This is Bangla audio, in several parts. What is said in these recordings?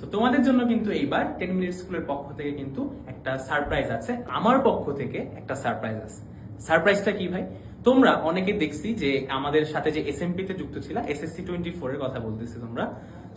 তো তোমাদের জন্য কিন্তু এইবার টেন মিনিট স্কুলের পক্ষ থেকে কিন্তু একটা সারপ্রাইজ আছে। আমার পক্ষ থেকে একটা সারপ্রাইজ আছে। সারপ্রাইজটা কি ভাই? তোমরা অনেকে দেখছি যে আমাদের সাথে যে এসএমপি তে যুক্ত ছিল এসএসসি টোয়েন্টি ফোর এর কথা বলতেছি তোমরা।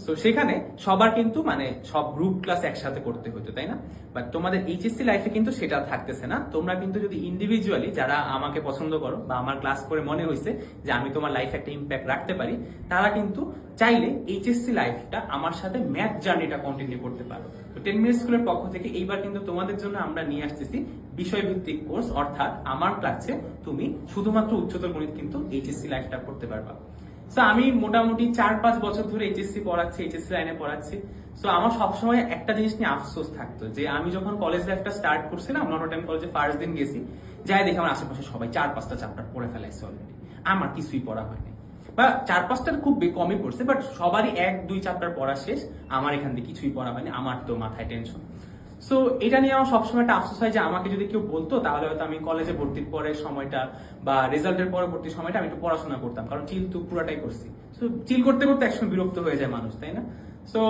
তো সেখানে সবার কিন্তু মানে সব গ্রুপ ক্লাস একসাথে করতে হতো, তাই না? বাট তোমাদের এইচএসসি লাইফে কিন্তু সেটা থাকতেছে না। তোমরা কিন্তু যদি ইন্ডিভিজুয়ালি যারা আমাকে পছন্দ করো বা আমার ক্লাস করে মনে হয়েছে যে আমি তোমার লাইফে একটা ইম্প্যাক্ট রাখতে পারি, তারা কিন্তু চাইলে এইচএসসি লাইফটা আমার সাথে ম্যাথ জার্নিটা কন্টিনিউ করতে পারো। তো টেন মিনিট স্কুলের পক্ষ থেকে এইবার কিন্তু তোমাদের জন্য আমরা নিয়ে আসতেছি বিষয়ভিত্তিক কোর্স অর্থাৎ আমার ক্লাসে তুমি শুধুমাত্র উচ্চতর গণিত কিন্তু এইচএসসি লাইফটা করতে পারবা। সো আমি মোটামুটি চার পাঁচ বছর ধরে এইচএসসি পড়াচ্ছি এইচএসসি লাইনে পড়াচ্ছি। সো আমার সবসময় একটা জিনিস নিয়ে আফসোস থাকতো যে, আমি যখন কলেজ লাইফটা স্টার্ট করছিলাম টাইম কলেজে ফার্স্ট দিন গেছি, যাই দেখে আমার আশেপাশে সবাই চার পাঁচটা চ্যাপ্টার পড়ে ফেলাইছে অলরেডি আমার কিছুই পড়া হয়নি। বা চার পাঁচটার খুব কমই পড়ছে বাট সবারই এক দুই চ্যাপ্টার পড়া শেষ, আমার এখান থেকে কিছুই পড়া হয়নি, আমার তো মাথায় টেনশন সো এটা নিয়ে আমার সবসময় একটা আফসোস হয় যে আমাকে যদি কেউ বলতো, তাহলে হয়তো আমি কলেজে ভর্তির পরে সময়টা বা রেজাল্টের পরবর্তী সময়টা আমি একটু পড়াশোনা করতাম। কারণ চিল তো পুরাটাই করছি। সো চিল করতে করতে একসময় বিরক্ত হয়ে যায় মানুষ, তাই না? সো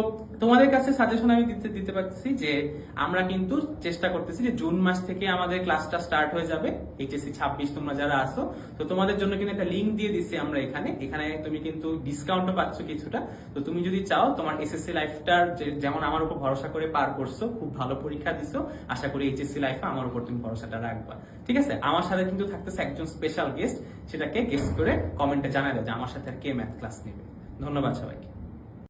তোমাদের কাছে সাজেশন আমি দিতে দিতে পারতেছি যে আমরা কিন্তু চেষ্টা করতেছি যে জুন মাস থেকে আমাদের ক্লাসটা স্টার্ট হয়ে যাবে এইচএসসি ছাব্বিশ তোমরা যারা আসো তো তোমাদের জন্য কিন্তু একটা লিঙ্ক দিয়ে দিচ্ছি আমরা এখানে। এখানে তুমি কিন্তু ডিসকাউন্টও পাচ্ছ কিছুটা। তো তুমি যদি চাও, তোমার এসএসসি লাইফটার যেমন আমার উপর ভরসা করে পার করছ, খুব ভালো পরীক্ষা দিছো, আশা করি এইচএসসি লাইফে আমার উপর তুমি ভরসাটা রাখবা। ঠিক আছে? আমার সাথে কিন্তু থাকতেছে একজন স্পেশাল গেস্ট সেটাকে গেস্ট করে কমেন্টে জানাবে যে আমার সাথে আর কে ম্যাথ ক্লাস নেবে। ধন্যবাদ সবাইকে।